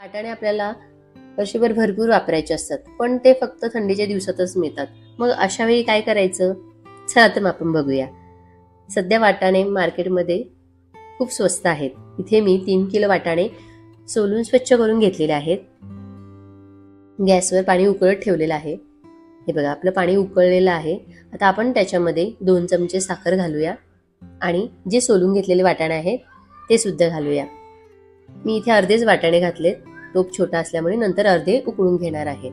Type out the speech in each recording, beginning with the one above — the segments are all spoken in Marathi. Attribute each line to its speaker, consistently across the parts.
Speaker 1: वाटाणे आपल्याला वर्षभर भरपूर वापरायचे असतात पण ते फक्त थंडीच्या दिवसातच मिळतात. मग अशा वेळी काय करायचं? चला तर मग आपण बघूया. सध्या वाटाणे मार्केटमध्ये खूप स्वस्त आहेत. इथे मी तीन किलो वाटाणे सोलून स्वच्छ करून घेतलेले आहेत. गॅसवर पाणी उकळत ठेवलेलं आहे. हे बघा आपलं पाणी उकळलेलं आहे. आता आपण त्याच्यामध्ये दोन चमचे साखर घालूया आणि जे सोलून घेतलेले वाटाणे आहेत ते सुद्धा घालूया. मी इथे अर्धेच वाटाणे घातलेत. टोप छोटा असल्यामुळे नंतर अर्धे उकळून घेणार आहे.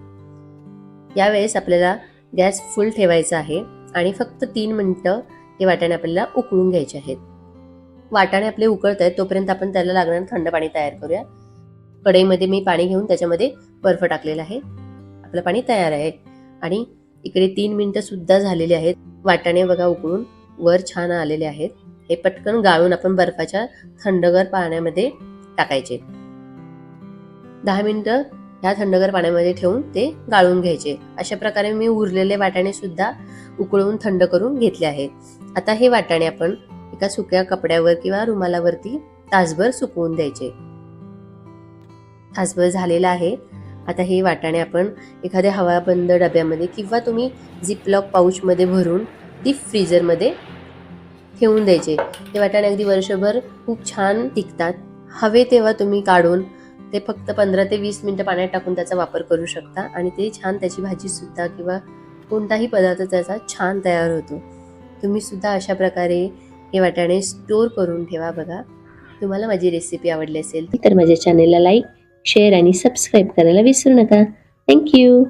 Speaker 1: यावेळेस आपल्याला गॅस फुल ठेवायचा आहे आणि फक्त तीन मिनटं हे वाटाणे आपल्याला उकळून घ्यायचे आहेत. वाटाणे आपले उकळत आहेत तोपर्यंत आपण त्याला लागणारं थंड पाणी तयार करूया. कढईमध्ये मी पाणी घेऊन त्याच्यामध्ये बर्फ टाकलेला आहे. आपलं पाणी तयार आहे. आणि इकडे तीन मिनटं सुद्धा झालेली आहेत. वाटाणे बघा उकळून वर छान आलेले आहेत. हे पटकन गाळून आपण बर्फाच्या थंडगर पाण्यामध्ये टाकायचे. दहा मिनटं ह्या थंडगार पाण्यामध्ये ठेवून ते गाळून घ्यायचे. अशा प्रकारे मी उरलेले वाटाणे सुद्धा उकळून थंड करून घेतले आहेत. आता हे वाटाणे आपण एका सुक्या कपड्यावर किंवा रुमालावरती तासभर सुकवून द्यायचे. तासभर झालेला आहे. आता हे वाटाणे आपण एखाद्या हवाबंद डब्यामध्ये किंवा तुम्ही झिपलॉक पाऊचमध्ये भरून डीप फ्रीजरमध्ये ठेवून द्यायचे. ते वाटाणे अगदी वर्षभर खूप छान टिकतात. हवे तेव्हा तुम्ही काढून ते फक्त पंधरा ते वीस मिनटं पाण्यात टाकून त्याचा वापर करू शकता. आणि ते छान त्याची भाजीसुद्धा किंवा कोणताही पदार्थ त्याचा छान तयार होतो. तुम्ही सुद्धा अशा प्रकारे हे वाटाणे स्टोर करून ठेवा बघा. तुम्हाला माझी रेसिपी आवडली असेल तर माझ्या चॅनेलला लाईक शेअर आणि सबस्क्राईब करायला विसरू नका. थँक्यू